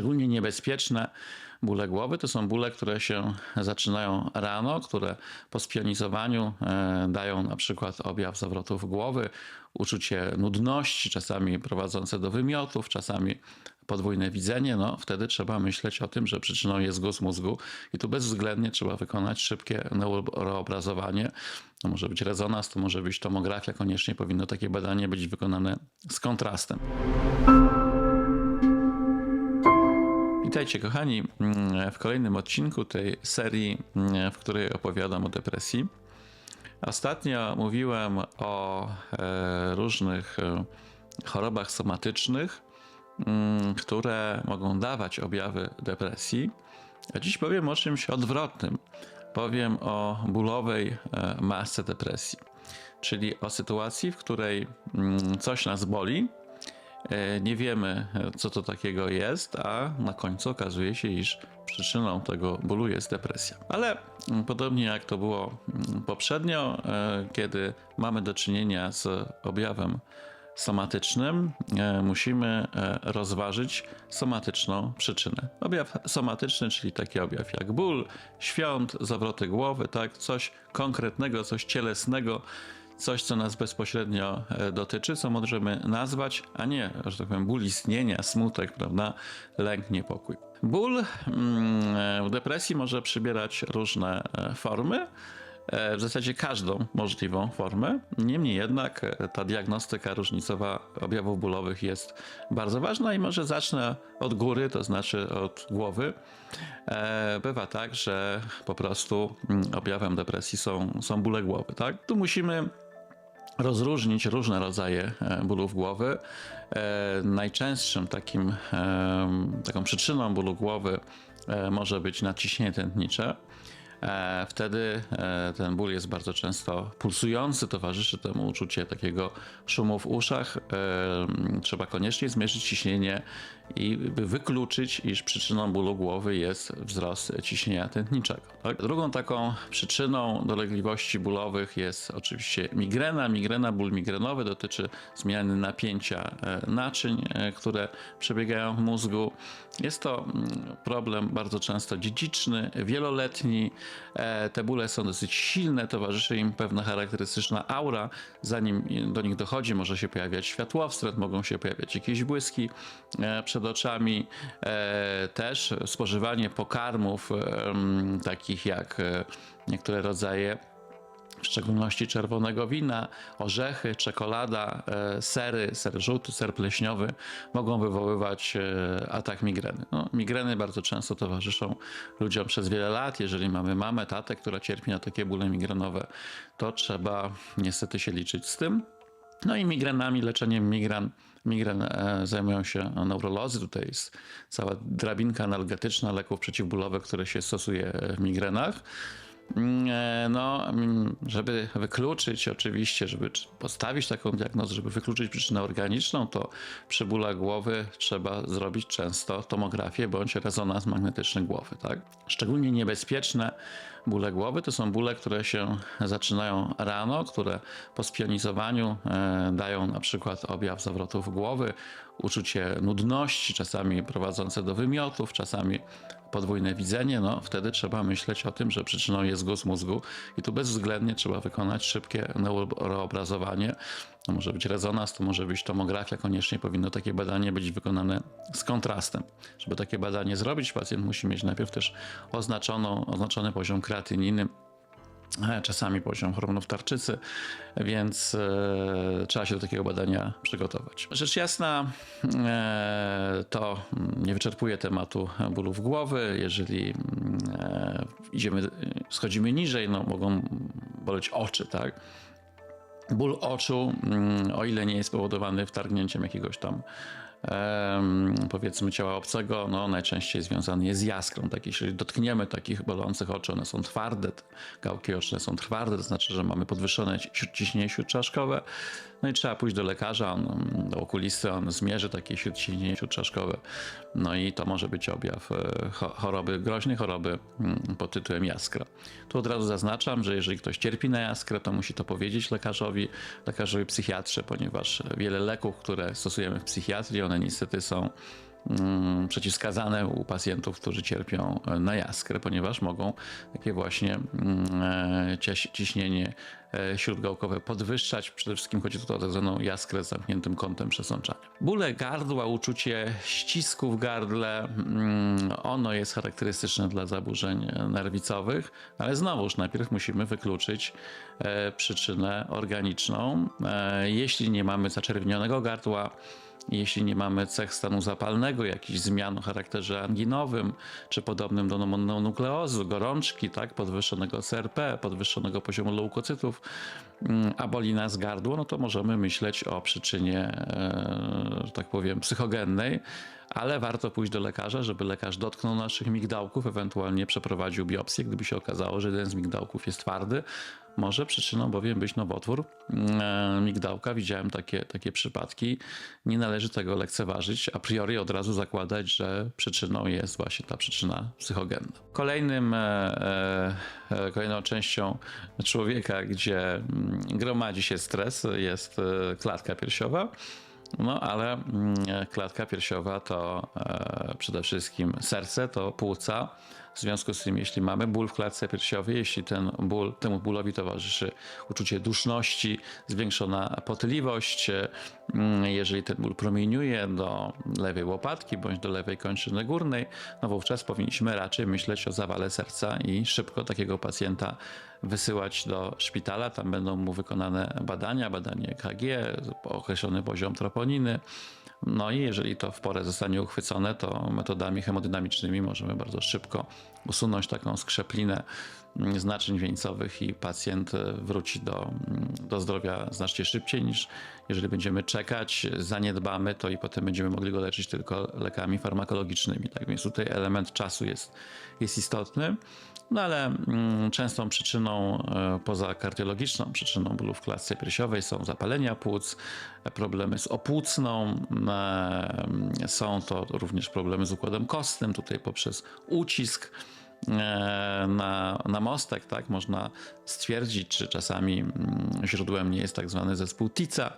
Szczególnie niebezpieczne bóle głowy to są bóle, które się zaczynają rano, które po spionizowaniu e, dają na przykład objaw zawrotów głowy, uczucie nudności, czasami prowadzące do wymiotów, czasami podwójne widzenie, no wtedy trzeba myśleć o tym, że przyczyną jest guz mózgu i tu bezwzględnie trzeba wykonać szybkie neuroobrazowanie. To może być rezonans, to może być tomografia, koniecznie powinno takie badanie być wykonane z kontrastem. Witajcie kochani w kolejnym odcinku tej serii, w której opowiadam o depresji. Ostatnio mówiłem o e, różnych e, chorobach somatycznych, mm, które mogą dawać objawy depresji. A dziś powiem o czymś odwrotnym. Powiem o bólowej e, masce depresji, czyli o sytuacji, w której mm, coś nas boli, nie wiemy, co to takiego jest, a na końcu okazuje się, iż przyczyną tego bólu jest depresja. Ale mm, podobnie jak to było mm, poprzednio, e, kiedy mamy do czynienia z objawem somatycznym, e, musimy e, rozważyć somatyczną przyczynę. Objaw somatyczny, czyli taki objaw jak ból, świąt, zawroty głowy, tak, coś konkretnego, coś cielesnego, coś, co nas bezpośrednio dotyczy, co możemy nazwać, a nie, że tak powiem, ból istnienia, smutek, prawda, lęk, niepokój. Ból mm, w depresji może przybierać różne e, formy, e, w zasadzie każdą możliwą formę. Niemniej jednak e, ta diagnostyka różnicowa objawów bólowych jest bardzo ważna i może zacznę od góry, to znaczy od głowy. Bywa tak, że po prostu mm, objawem depresji są, są bóle głowy. Tak? Tu musimy rozróżnić różne rodzaje e, bólów głowy. E, najczęstszym takim, e, taką przyczyną bólu głowy może być nadciśnienie tętnicze. Wtedy ten ból jest bardzo często pulsujący, towarzyszy temu uczucie takiego szumu w uszach. Trzeba koniecznie zmierzyć ciśnienie i wykluczyć, iż przyczyną bólu głowy jest wzrost ciśnienia tętniczego. Tak? Drugą taką przyczyną dolegliwości bólowych jest oczywiście migrena. Migrena, ból migrenowy dotyczy zmiany napięcia e, naczyń, e, które przebiegają w mózgu. Jest to mm, problem bardzo często dziedziczny, wieloletni. E, te bóle są dosyć silne, towarzyszy im pewna charakterystyczna aura. Zanim do nich dochodzi, może się pojawiać światłowstręt, mogą się pojawiać jakieś błyski przed przed oczami e, też spożywanie pokarmów takich jak e, niektóre rodzaje w szczególności czerwonego wina, orzechy, czekolada, e, sery, ser żółty, ser pleśniowy mogą wywoływać atak migreny. No, migreny bardzo często towarzyszą ludziom przez wiele lat. Jeżeli mamy mamę, tatę, która cierpi na takie bóle migrenowe, to trzeba niestety się liczyć z tym. No i migrenami, leczeniem migren migren e, zajmują się neurolozy. Tutaj jest cała drabinka analgetyczna leków przeciwbólowych, które się stosuje w migrenach. Mm, e, no, mm, żeby wykluczyć oczywiście, żeby postawić taką diagnozę, żeby wykluczyć przyczynę organiczną, to przy bólach głowy trzeba zrobić często tomografię bądź rezonans magnetyczny głowy. Tak? Szczególnie niebezpieczne bóle głowy to są bóle, które się zaczynają rano, które po spionizowaniu e, dają na przykład objaw zawrotów głowy, uczucie nudności, czasami prowadzące do wymiotów, czasami podwójne widzenie, no wtedy trzeba myśleć o tym, że przyczyną jest guz mózgu i tu bezwzględnie trzeba wykonać szybkie neuroobrazowanie. To może być rezonans, to może być tomografia, koniecznie powinno takie badanie być wykonane z kontrastem. Żeby takie badanie zrobić, pacjent musi mieć najpierw też oznaczoną, oznaczony poziom kreatyniny, E, czasami poziom hormonów tarczycy, więc e, trzeba się do takiego badania przygotować. Rzecz jasna, e, to nie wyczerpuje tematu bólów głowy. Jeżeli e, idziemy, schodzimy niżej, no, mogą boleć oczy, tak? Ból oczu, mm, o ile nie jest spowodowany wtargnięciem jakiegoś tam powiedzmy ciała obcego, no najczęściej związany jest z jaskrą. Tak, jeśli dotkniemy takich bolących oczu, one są twarde, gałki oczne są twarde, to znaczy, że mamy podwyższone ciśnienie śródczaszkowe, no i trzeba pójść do lekarza, on, okulisty, on zmierzy takie ciśnienie śródczaszkowe, no i to może być objaw e, choroby, groźnej choroby mm, pod tytułem jaskra. Tu od razu zaznaczam, że jeżeli ktoś cierpi na jaskrę, to musi to powiedzieć lekarzowi, lekarzowi psychiatrze, ponieważ wiele leków, które stosujemy w psychiatrii, one niestety są mm, przeciwwskazane u pacjentów, którzy cierpią na jaskrę, ponieważ mogą takie właśnie mm, e, ciś- ciśnienie e, śródgałkowe podwyższać. Przede wszystkim chodzi tutaj o tak zwaną jaskrę z zamkniętym kątem przesączania. Bóle gardła, uczucie ścisku w gardle, mm, ono jest charakterystyczne dla zaburzeń nerwicowych, ale znowuż najpierw musimy wykluczyć e, przyczynę organiczną. Jeśli nie mamy zaczerwienionego gardła, jeśli nie mamy cech stanu zapalnego, jakichś zmian o charakterze anginowym, czy podobnym do mononukleozy, gorączki, tak, podwyższonego CRP, podwyższonego poziomu leukocytów, mm, a boli nas gardło, no to możemy myśleć o przyczynie, e, że tak powiem, psychogennej, ale warto pójść do lekarza, żeby lekarz dotknął naszych migdałków, ewentualnie przeprowadził biopsję, gdyby się okazało, że jeden z migdałków jest twardy. Może przyczyną bowiem być nowotwór e, migdałka. Widziałem takie, takie przypadki. Nie należy tego lekceważyć. A priori od razu zakładać, że przyczyną jest właśnie ta przyczyna psychogenna. Kolejnym, e, e, kolejną częścią człowieka, gdzie mm, gromadzi się stres, jest klatka piersiowa. No, ale mm, klatka piersiowa to e, przede wszystkim serce, to płuca. W związku z tym, jeśli mamy ból w klatce piersiowej, jeśli ten ból, temu bólowi towarzyszy uczucie duszności, zwiększona potliwość, mm, jeżeli ten ból promieniuje do lewej łopatki bądź do lewej kończyny górnej, no wówczas powinniśmy raczej myśleć o zawale serca i szybko takiego pacjenta wysyłać do szpitala. Tam będą mu wykonane badania, badanie EKG, określony poziom troponiny. No i jeżeli to w porę zostanie uchwycone, to metodami hemodynamicznymi możemy bardzo szybko usunąć taką skrzeplinę mm, z naczyń wieńcowych i pacjent e, wróci do, mm, do zdrowia znacznie szybciej niż jeżeli będziemy czekać, zaniedbamy to i potem będziemy mogli go leczyć tylko lekami farmakologicznymi. Tak więc tutaj element czasu jest, jest istotny. No ale mm, częstą przyczyną e, poza kardiologiczną przyczyną bólu w klatce piersiowej są zapalenia płuc, problemy z opłucną, e, są to również problemy z układem kostnym, tutaj poprzez ucisk e, na, na mostek, tak, można stwierdzić, czy czasami mm, źródłem nie jest tak zwany zespół TICA,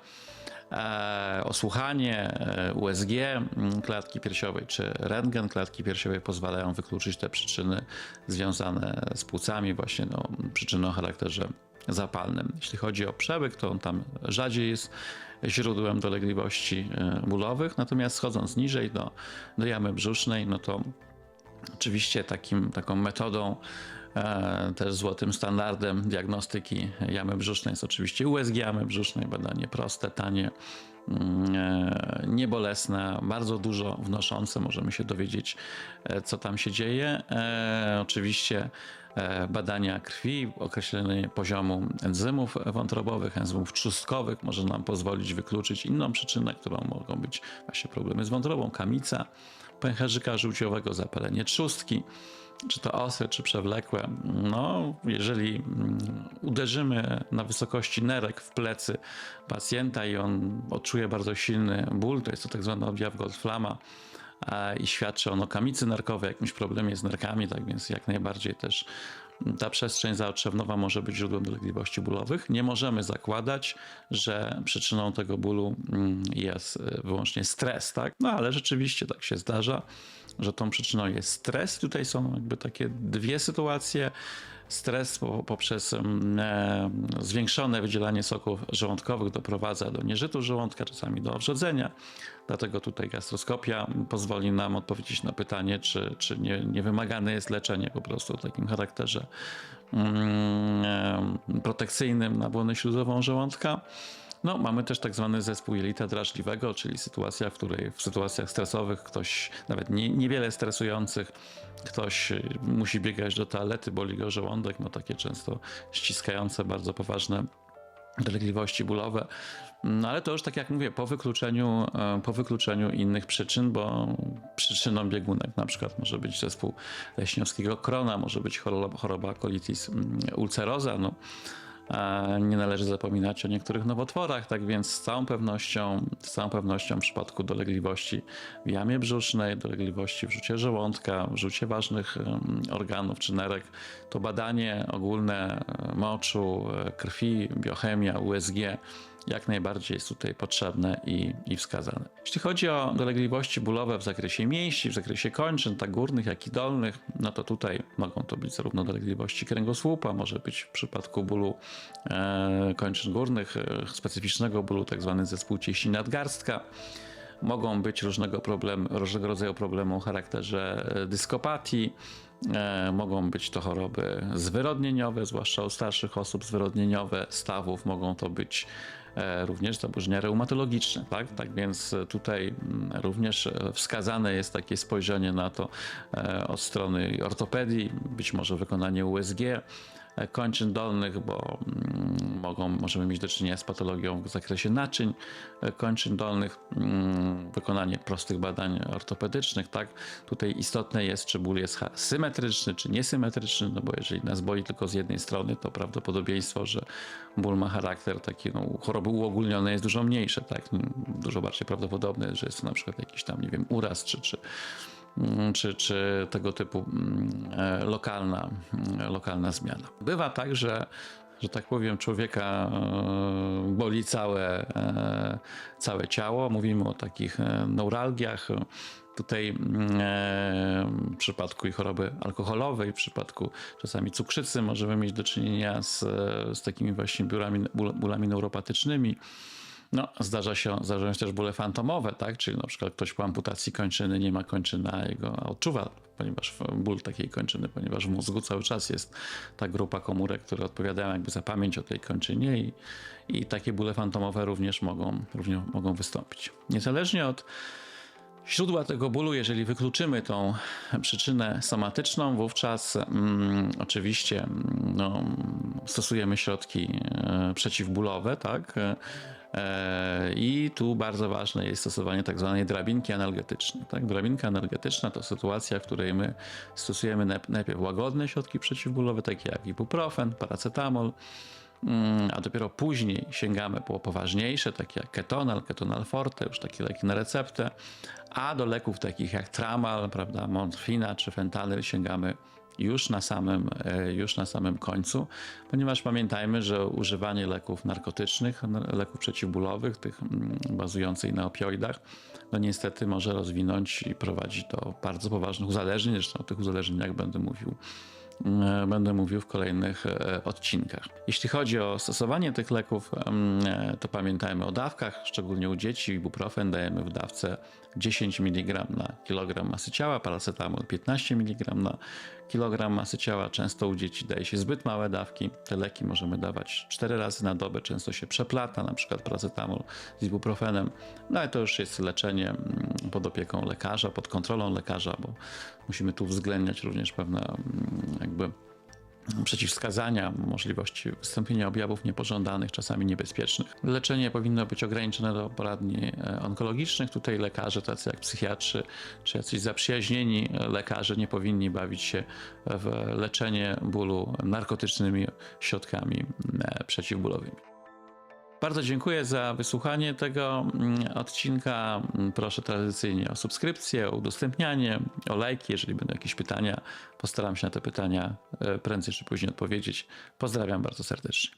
osłuchanie e, USG mm, klatki piersiowej czy rentgen klatki piersiowej pozwalają wykluczyć te przyczyny związane z płucami, właśnie no, przyczyny o charakterze zapalnym. Jeśli chodzi o przełyk, to on tam rzadziej jest źródłem dolegliwości e, bólowych, natomiast schodząc niżej do, do jamy brzusznej, no to Oczywiście takim, taką metodą, e, też złotym standardem diagnostyki jamy brzusznej jest oczywiście USG jamy brzusznej, badanie proste, tanie, mm, e, niebolesne, bardzo dużo wnoszące. Możemy się dowiedzieć, e, co tam się dzieje. E, oczywiście e, badania krwi, określenie poziomu enzymów wątrobowych, enzymów trzustkowych może nam pozwolić wykluczyć inną przyczynę, którą mogą być właśnie problemy z wątrobą, kamica, pęcherzyka żółciowego, zapalenie trzustki, czy to ostre, czy przewlekłe. No, jeżeli mm, uderzymy na wysokości nerek w plecy pacjenta i on odczuje bardzo silny ból, to jest to tak zwany objaw Goldflama i świadczy on o kamicy nerkowej, jakimś problemie z nerkami, tak więc jak najbardziej też ta przestrzeń zaotrzewnowa może być źródłem dolegliwości bólowych. Nie możemy zakładać, że przyczyną tego bólu mm, jest y, wyłącznie stres, tak? No ale rzeczywiście tak się zdarza, że tą przyczyną jest stres. Tutaj są jakby takie dwie sytuacje. Stres po, poprzez e, zwiększone wydzielanie soków żołądkowych doprowadza do nieżytu żołądka, czasami do owrzodzenia. Dlatego tutaj gastroskopia pozwoli nam odpowiedzieć na pytanie, czy, czy nie, nie wymagane jest leczenie po prostu o takim charakterze mm, e, protekcyjnym na błonę śluzową żołądka. No, mamy też tak zwany zespół jelita drażliwego, czyli sytuacja, w której w sytuacjach stresowych ktoś, nawet nie, niewiele stresujących, ktoś y, musi biegać do toalety, boli go żołądek, no takie często ściskające, bardzo poważne dolegliwości bólowe. No ale to już tak jak mówię, po wykluczeniu, e, po wykluczeniu innych przyczyn, bo przyczyną biegunek na przykład może być zespół leśniowskiego krona, może być choroba, colitis mm, ulcerosa, no. Nie należy zapominać o niektórych nowotworach, tak więc z całą pewnością, z całą pewnością w przypadku dolegliwości w jamie brzusznej, dolegliwości w rzucie żołądka, w rzucie ważnych organów czy nerek, to badanie ogólne e, moczu, e, krwi, biochemia, USG jak najbardziej jest tutaj potrzebne i, i wskazane. Jeśli chodzi o dolegliwości bólowe w zakresie mięśni, w zakresie kończyn, tak górnych, jak i dolnych, no to tutaj mogą to być zarówno dolegliwości kręgosłupa, może być w przypadku bólu kończyn górnych, e, specyficznego bólu, tak zwany zespół cieśni nadgarstka. Mogą być różnego, problem, różnego rodzaju problemy o charakterze e, dyskopatii, E, mogą być to choroby zwyrodnieniowe, zwłaszcza u starszych osób, zwyrodnieniowe stawów, mogą to być e, również zaburzenia reumatologiczne, tak? Tak więc tutaj mm, również e, wskazane jest takie spojrzenie na to e, od strony ortopedii, być może wykonanie USG, e, kończyn dolnych, bo mm, mogą, możemy mieć do czynienia z patologią w zakresie naczyń kończyn dolnych, mm, wykonanie prostych badań ortopedycznych, tak? Tutaj istotne jest, czy ból jest symetryczny, czy niesymetryczny, no bo jeżeli nas boli tylko z jednej strony, to prawdopodobieństwo, że ból ma charakter taki, no, choroby uogólnione jest dużo mniejsze, tak? Dużo bardziej prawdopodobne, że jest to na przykład jakiś tam, nie wiem, uraz, czy, czy czy, czy tego typu mm, e, lokalna, mm, lokalna zmiana. Bywa tak, że, że tak powiem, człowieka e, boli całe, e, całe ciało. Mówimy o takich neuralgiach. Tutaj mm, w przypadku i choroby alkoholowej, w przypadku czasami cukrzycy możemy mieć do czynienia z, z takimi właśnie biurami, ból- bólami neuropatycznymi. No, zdarza się, zdarzają się też bóle fantomowe, tak? Czyli na przykład ktoś po amputacji kończyny nie ma kończyny, a jego odczuwa, ponieważ ból takiej kończyny, ponieważ w mózgu cały czas jest ta grupa komórek, które odpowiadają jakby za pamięć o tej kończynie i, i takie bóle fantomowe również mogą, również mogą wystąpić. Niezależnie od źródła tego bólu, jeżeli wykluczymy tą przyczynę somatyczną, wówczas mm, oczywiście mm, no, stosujemy środki e, przeciwbólowe, tak? E, I tu bardzo ważne jest stosowanie tak zwanej drabinki analgetycznej. Tak? Drabinka analgetyczna to sytuacja, w której my stosujemy najp- najpierw łagodne środki przeciwbólowe, takie jak ibuprofen, paracetamol, Mm, a dopiero później sięgamy po poważniejsze, takie jak ketonal, ketonal forte, już takie leki na receptę, a do leków takich jak tramal, prawda, morfina czy fentanyl sięgamy już na samym, e, już na samym końcu, ponieważ pamiętajmy, że używanie leków narkotycznych, leków przeciwbólowych, tych bazujących na opioidach, no niestety może rozwinąć i prowadzić do bardzo poważnych uzależnień, zresztą o tych uzależnieniach będę mówił będę mówił w kolejnych e, odcinkach. Jeśli chodzi o stosowanie tych leków, e, to pamiętajmy o dawkach, szczególnie u dzieci. Ibuprofen dajemy w dawce 10 mg na kilogram masy ciała, paracetamol 15 mg na kilogram masy ciała. Często u dzieci daje się zbyt małe dawki. Te leki możemy dawać 4 razy na dobę, często się przeplata, na przykład paracetamol z ibuprofenem, no ale to już jest leczenie mm, pod opieką lekarza, pod kontrolą lekarza, bo musimy tu uwzględniać również pewne mm, jakby przeciwwskazania, możliwości wystąpienia objawów niepożądanych, czasami niebezpiecznych. Leczenie powinno być ograniczone do poradni e, onkologicznych. Tutaj lekarze, tacy jak psychiatrzy, czy jacyś zaprzyjaźnieni lekarze nie powinni bawić się w leczenie bólu narkotycznymi środkami e, przeciwbólowymi. Bardzo dziękuję za wysłuchanie tego mm, odcinka. Proszę tradycyjnie o subskrypcję, o udostępnianie, o lajki. Jeżeli będą jakieś pytania, postaram się na te pytania e, prędzej czy później odpowiedzieć. Pozdrawiam bardzo serdecznie.